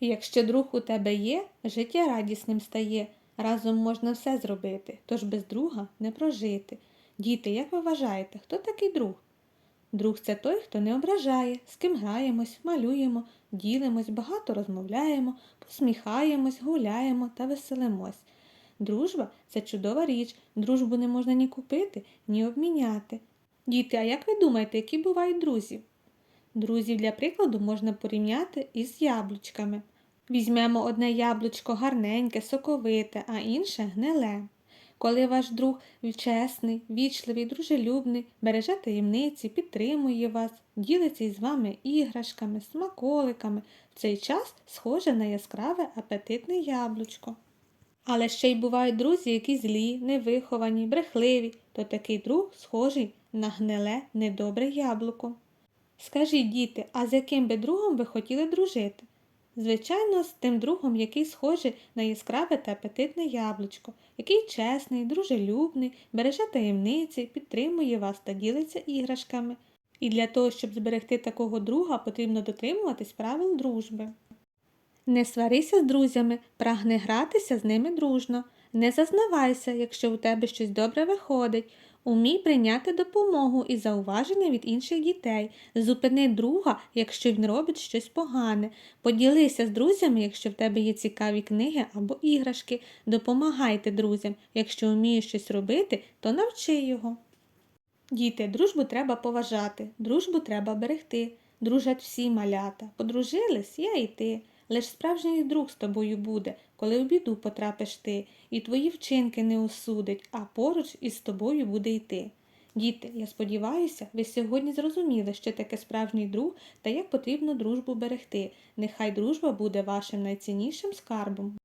Якщо друг у тебе є, життя радісним стає. Разом можна все зробити, тож без друга не прожити. Діти, як ви вважаєте, хто такий друг? Друг це той, хто не ображає, з ким граємось, малюємо, ділимось, багато розмовляємо, посміхаємось, гуляємо та веселимось. Дружба це чудова річ, дружбу не можна ні купити, ні обміняти. Діти, а як ви думаєте, які бувають друзі? Друзів для прикладу можна порівняти із яблучками. Візьмемо одне яблучко гарненьке, соковите, а інше гниле. Коли ваш друг чесний, вічливий, дружелюбний, береже таємниці, підтримує вас, ділиться із вами іграшками, смаколиками, в цей час схоже на яскраве апетитне яблучко. Але ще й бувають друзі, які злі, невиховані, брехливі, то такий друг схожий на гниле, недобре яблуко. Скажіть, діти, а з яким би другом ви хотіли дружити? Звичайно, з тим другом, який схожий на яскраве та апетитне яблучко, який чесний, дружелюбний, береже таємниці, підтримує вас та ділиться іграшками. І для того, щоб зберегти такого друга, потрібно дотримуватись правил дружби. Не сварися з друзями, прагни гратися з ними дружно. Не зазнавайся, якщо у тебе щось добре виходить. Умій прийняти допомогу і зауваження від інших дітей. Зупини друга, якщо він робить щось погане. Поділися з друзями, якщо в тебе є цікаві книги або іграшки. Допомагайте друзям. Якщо вмієш щось робити, то навчи його. Діти, дружбу треба поважати, дружбу треба берегти. Дружать всі малята. Подружились я і ти. Лиш справжній друг з тобою буде, коли в біду потрапиш ти, і твої вчинки не осудить, а поруч із тобою буде йти. Діти, я сподіваюся, ви сьогодні зрозуміли, що таке справжній друг та як потрібно дружбу берегти. Нехай дружба буде вашим найціннішим скарбом.